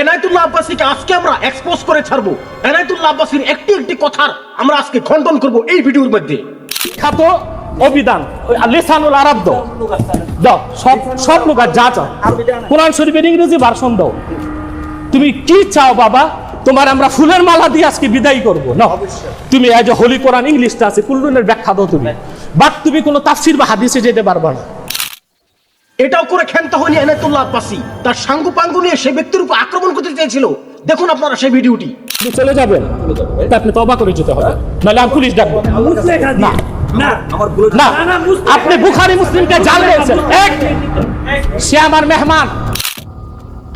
এনায়তুল্লাহ আব্বাসীকে আজকে আমরা এক্সপোজ করে ছাড়বো। এনায়তুল্লাহ আব্বাসীর একটি একটি কথার আমরা আজকে খণ্ডন করব এই ভিডিওর মধ্যে। বিখ্যাত অভিধান লেসানুল আরব দাও দাও সব সব লোক যা চাও। কোরআন শরীফের ইংরেজি ভার্সন দাও। তুমি কি চাও বাবা? তোমার আমরা ফুলের মালা দিয়ে আজকে বিদায় করব। না তুমি এই যে হোলি কোরআন ইংলিশটা আছে, কুল্লুনের ব্যাখ্যা দাও তুমি। বাট তুমি কোনো তাফসির বা হাদিসে যেতে পারবে না। এটাও করে ক্ষান্ত হয়নি এনায়তুল্লাহ আব্বাসী। তার সাঙ্গু পাঙ্গু নিয়ে সেই ব্যক্তির উপর আক্রমণ করতে চেয়েছিল। দেখুন আপনারা সেই ভিডিওটি। চলে যাবেন। তা আপনি তবা করে যেতে হবে। নাহলে আমি পুলিশ ডাকবো। না না। আপনি বুখারি মুসলিমকে জাল এক সে আমার মেহমান।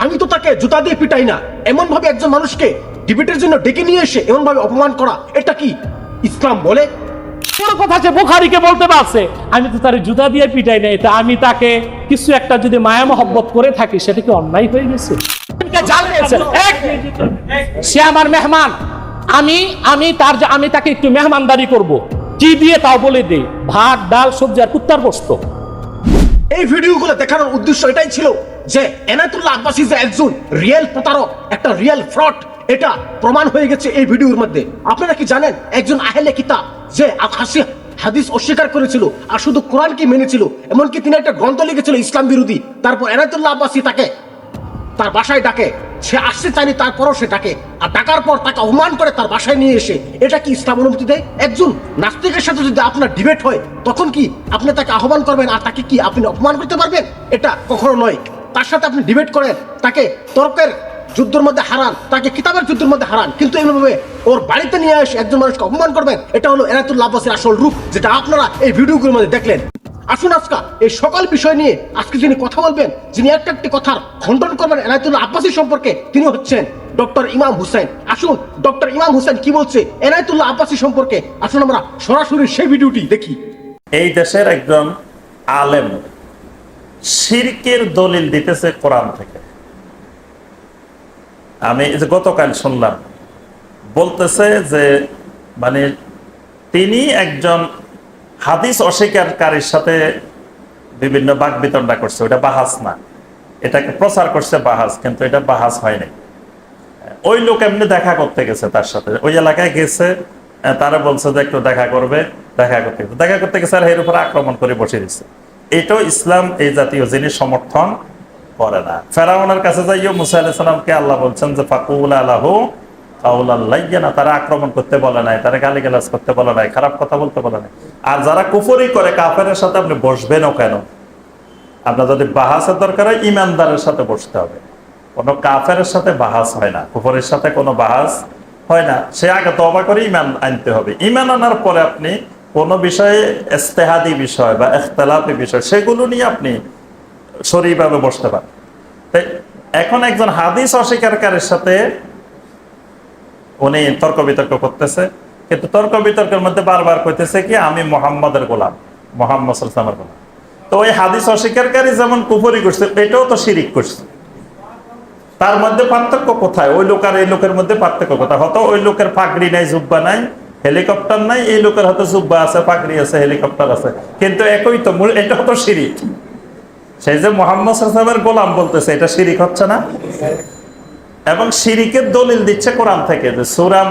আমি তো তাকে জুতা দিয়ে পিটাই না। এমন ভাবে একজন মানুষকে ডিবেটের জন্য ডেকে নিয়ে এসে এমন ভাবে অপমান করা এটা কি ইসলাম বলে? বড় কথা যে বুখারিকে বলতে পারছে আমি তো তার জুতা দিয়ে পিটাই নাই তা আমি তাকে কিছু একটা যদি মায়া মহব্বত করে থাকি সেটা কি অন্যায় হয়ে গেছে? সে আমার মেহমান আমি আমি তার আমি তাকে একটু মেহমানদারি করব। কি দিয়ে তাও বলে দেই ভাত ডাল সবজি আর কুত্তার বস্তু এই ভিডিওগুলো দেখানোর উদ্দেশ্য এটাই ছিল যে এনায়তুল্লাহ আব্বাসী যে একজন রিয়েল প্রতারক একটা রিয়েল ফ্রড এটা প্রমাণ হয়ে গেছে এই ভিডিওর মধ্যে। আপনারা কি জানেন? একজন আহেলে কিতাব যে হাসি হাদিস অস্বীকার করেছিল আর শুধু কোরআনকে মেনেছিল, এমনকি তিনি একটা গ্রন্থ লিখেছিল ইসলাম বিরোধী। তারপর এনায়তুল্লাহ আব্বাসী তাকে তার বাসায় ডাকে, সে আসতে চায়নি, তারপরও সে ডাকে। আর ডাকার পর তাকে অপমান করে তার বাসায় নিয়ে এসে, এটা কি ইসলাম অনুমতি দেয়? একজন নাস্তিকের সাথে যদি আপনার ডিবেট হয়, তখন কি আপনি তাকে আহ্বান করবেন আর তাকে কি আপনি অপমান করতে পারবেন? এটা কখনো নয়। তার সাথে আপনি ডিবেট করেন, তাকে তর্কের যুদ্ধের মধ্যে হারান, তাকে কিতাবের যুদ্ধের মধ্যে হারান। কিন্তু এইভাবে ওর বাড়িতে নিয়ে এসে একজন মানুষকে অপমান করবেন, এটা হলো এনাতুল্লাহ আব্বাসের আসল রূপ, যেটা আপনারা এই ভিডিওগুলোর মধ্যে দেখলেন। আসুন আজকা এই সকল বিষয় নিয়ে আজকে যিনি কথা বলবেন, যিনি একটা একটি কথার খণ্ডন করবেন এনায়তুল্লাহ আব্বাসী সম্পর্কে, তিনি হচ্ছেন ডক্টর ইমাম হুসেন। আসুন, ডক্টর ইমাম হুসেন কি বলছে এনায়তুল্লাহ আব্বাসী সম্পর্কে, আসুন আমরা সরাসরি সেই ভিডিওটি দেখি। এই দেশের একজন আলেম, শিরকের দলিল দিতেছে কোরআন থেকে। আমি এই যে গতকাল শুনলাম, বলতেছে যে মানে তিনি একজন হাদিস অস্বীকারীর সাথে বিভিন্ন বাক বিতণ্ডা করছে ওটা বাহাস না। এটাকে প্রচার করছে বাহাস, কিন্তু এটা বাহাস হয়নি ওই লোক এমনি দেখা করতে গেছে তার সাথে। ওই এলাকায় গেছে তারা বলছে যে একটু দেখা করবে, দেখা করতে দেখা করতে গেছে আর এর উপরে আক্রমণ করে বসে দিচ্ছে এটাও ইসলাম এই জাতীয় জিনিস সমর্থন করে না। ফেরাউনের কাছে যাইও মুসা আলাইসালামকে আল্লাহ বলছেন যে, ফাকুল আল্লাহ না তারা আক্রমণ করতে বলে নাই, তারা গালি গালাজ করতে বলে নাই, খারাপ কথা বলতে বলে নাই। আর যারা কুফরি করে কাফের সাথে আপনি বসবেনও কেন? আপনার যদি বাহাসের দরকার হয়, ইমানদারের সাথে বসতে হবে। কোনো কাফের সাথে বাহাস হয় না। কুফরের সাথে কোনো বাহাস হয় না। সে আগে তবা করে ইমান আনতে হবে। ইমান আনার পরে আপনি কোনো বিষয়ে ইস্তেহাদি বিষয় বা ইখতলাফি বিষয়, সেগুলো নিয়ে আপনি সরিভাবে বসতে পারেন তাই এখন একজন হাদিস অস্বীকারীর সাথে উনি তর্ক বিতর্ক করতেছে, কিন্তু তর্ক বিতর্কের মধ্যে বারবার কইতেছে কি, আমি মোহাম্মদের গোলাম, মোহাম্মদ সাল্লামের গোলাম। তো ওই হাদিস অস্বীকারী যেমন কুফরি করছে, এটাও তো শিরিক করছে। তার মধ্যে পার্থক্য কোথায়? ওই লোক আর এই লোকের মধ্যে পার্থক্য কোথায়? হয়তো ওই লোকের পাগড়ি নাই, জুব্বা নাই, হেলিকপ্টার নাই, এই লোকের হয়তো জুব্বা আছে, পাগড়ি আছে, হেলিকপ্টার আছে। কিন্তু একই তো মূল এটা তো শিরিক। সেই যে মোহাম্মদ গোলাম বলতেছে, এটা শিরিক হচ্ছে না? এবং শিরিকের দলিল দিচ্ছে কোরআন থেকে যে সুরাম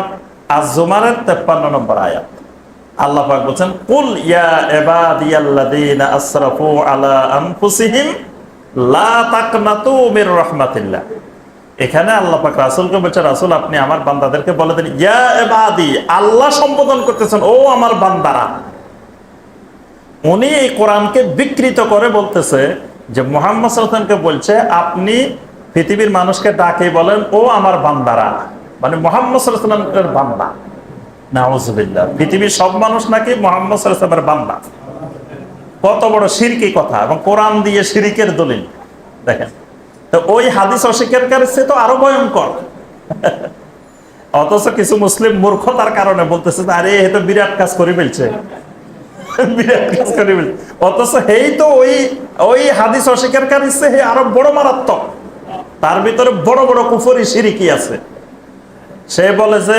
আজমারের তেপ্পান্ন নম্বর আয়াত। বলছেন রাসূল, আপনি আমার বান্দাদেরকে বলে আল্লাহ সম্বোধন করতেছেন, ও আমার বান্দারা। উনি এই কোরআনকে বিকৃত করে বলতেছে যে মোহাম্মদ সাল্লামকে বলছে, আপনি পৃথিবীর মানুষকে ডাকে বলেন, ও আমার বান্দারা। মানে মোহাম্মদ সাল্লামের বান্দা। পৃথিবীর সব মানুষ নাকি মোহাম্মদ সাল্লামের বান্দা। কত বড় সিরকি কথা, এবং কোরআন দিয়ে সিরিকের দলিল। দেখেন, তো ওই হাদিস অস্বীকারীর সে তো আরও ভয়ঙ্কর। অথচ কিছু মুসলিম মূর্খতার কারণে বলতেছে আরে, এ তো বিরাট কাজ করে ফেলছে। অথচ তো ওই ওই হাদিস অস্বীকারী সে আরও বড় মারাত্মক। তার ভিতরে বড় বড় কুফরি সিরিকি আছে। সে বলে যে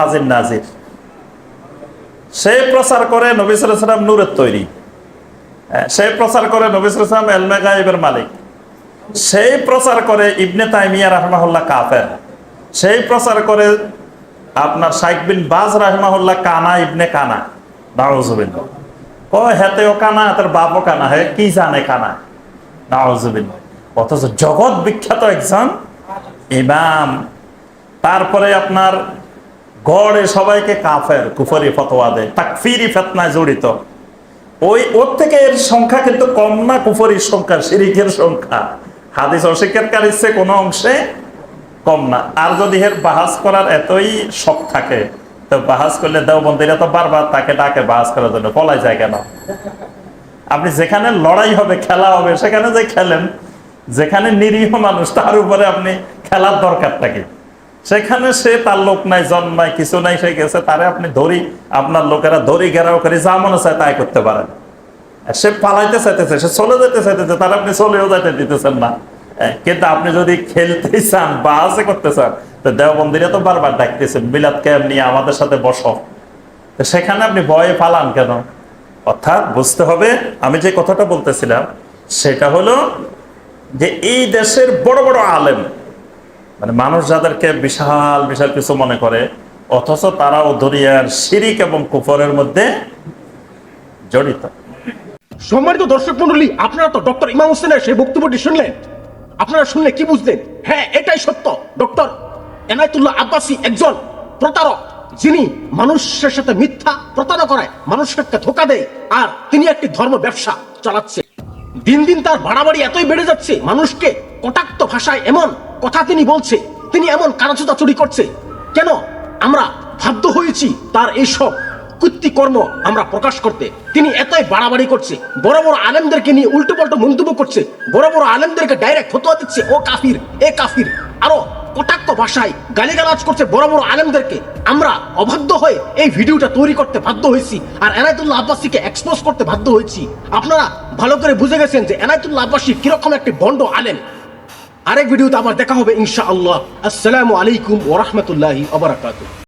হাজির নাজির। সে প্রচার করে নূরের তৈরি। সে প্রচার করে নবী সালাম এলমে গায়েবের মালিক। সেই প্রচার করে ইবনে তাইমিয়া রাহমাহুল্লাহ কাফের। সেই প্রচার করে আপনার শাইখ বিন বাজ রাহমাহুল্লাহ কানা ইবনে কানা। হেতেও বাপও কানা হে কি জানে কানা? অথচ জগৎ বিখ্যাত একজন ইমাম। তারপরে আপনার গড়ে সবাইকে কাফের, কুফরি ফতোয়া দেয়, তাকফিরি ফেতনায় জড়িত। ওই, ওর থেকে এর সংখ্যা কিন্তু কম না, কুফরির সংখ্যা, শিরিকের সংখ্যা। হাদিস অস্বীকারীর চেয়ে কোনো অংশে কম না। আর যদি এর বাহাস করার এতই শখ থাকে তো বাহাস করলে দেওবন্দিরা তো বারবার তাকে ডাকে বাহাস করার জন্য পলাই যায় কেন? আপনি যেখানে লড়াই হবে, খেলা হবে, সেখানে যে খেলেন, যেখানে নিরীহ মানুষ, তার উপরে আপনি খেলার দরকারটা কি? সেখানে সে তার লোক নাই, জন্মায়, কিছু নাই, সে গেছে, তারে আপনি ধরি, আপনার লোকেরা ধরি, ঘেরাও করে, যা মনে চায় তাই করতে পারেন। সে পালাইতে চাইতেছে, সে চলে যেতে চাইতেছে, তার আপনি চলেও যাইতে দিতেছেন না। কিন্তু আপনি যদি খেলতে চান বা আছে করতে চান, তো দেওবন্দিরা তো বারবার ডাকতেছে, মিলাদ ক্যাম্প নিয়ে আমাদের সাথে বসো। তো সেখানে আপনি ভয়ে পালান কেন? অর্থাৎ বুঝতে হবে, আমি যে কথাটা বলতেছিলাম, সেটা হলো যে এই দেশের বড় বড় আলেম মানে মানুষ যাদেরকে বিশাল বিশাল কিছু মনে করে, অথচ তারাও দরিয়ার শিরিক এবং কুফরের মধ্যে জড়িত। সম্মানিত দর্শক মন্ডলী আপনারা তো ডক্টর ইমাম হোসেনের সেই বক্তব্যটি শুনলেন? আপনারা শুনলে কি বুঝলেন? হ্যাঁ এটাই সত্য। ডক্টর এনায়তুল্লাহ আব্বাসী একজন প্রতারক, যিনি মানুষের সাথে মিথ্যা প্রতারণা করায় মানুষকে ধোকা দেয়, আর তিনি একটি ধর্ম ব্যবসা চালাচ্ছে। দিন দিন তার বাড়াবাড়ি এতই বেড়ে যাচ্ছে, মানুষকে কটাক্ত ভাষায় এমন কথা তিনি বলছে, তিনি এমন কারাচুতা চুরি করছে। কেন আমরা বাধ্য হয়েছি তার এইসব কৃত্তিকর্ম আমরা প্রকাশ করতে। তিনি এতই বাড়াবাড়ি করছে, বড় বড় আলেমদেরকে নিয়ে উল্টো পাল্টো মন্তব্য করছে, বড় বড় আলেমদেরকে ডাইরেক্ট ফতোয়া দিচ্ছে, ও কাফির, এ কাফির। আরও কটাক্ত ভাষায় গালিগালাজ করছে বড় বড় আলেমদেরকে। আমরা অবাধ্য হয়ে এই ভিডিওটা তৈরি করতে বাধ্য হয়েছি আর এনায়তুল্লাহ আব্বাসীকে এক্সপোজ করতে বাধ্য হয়েছি। আপনারা ভালো করে বুঝে গেছেন যে এনায়তুল্লাহ আব্বাসী কীরকম একটি বন্ড আলেম। আরেক ভিডিওতে আবার দেখা হবে ইনশাআল্লাহ। আসসালামু আলাইকুম ওরহমতুল্লাহি আবরাকাতুহ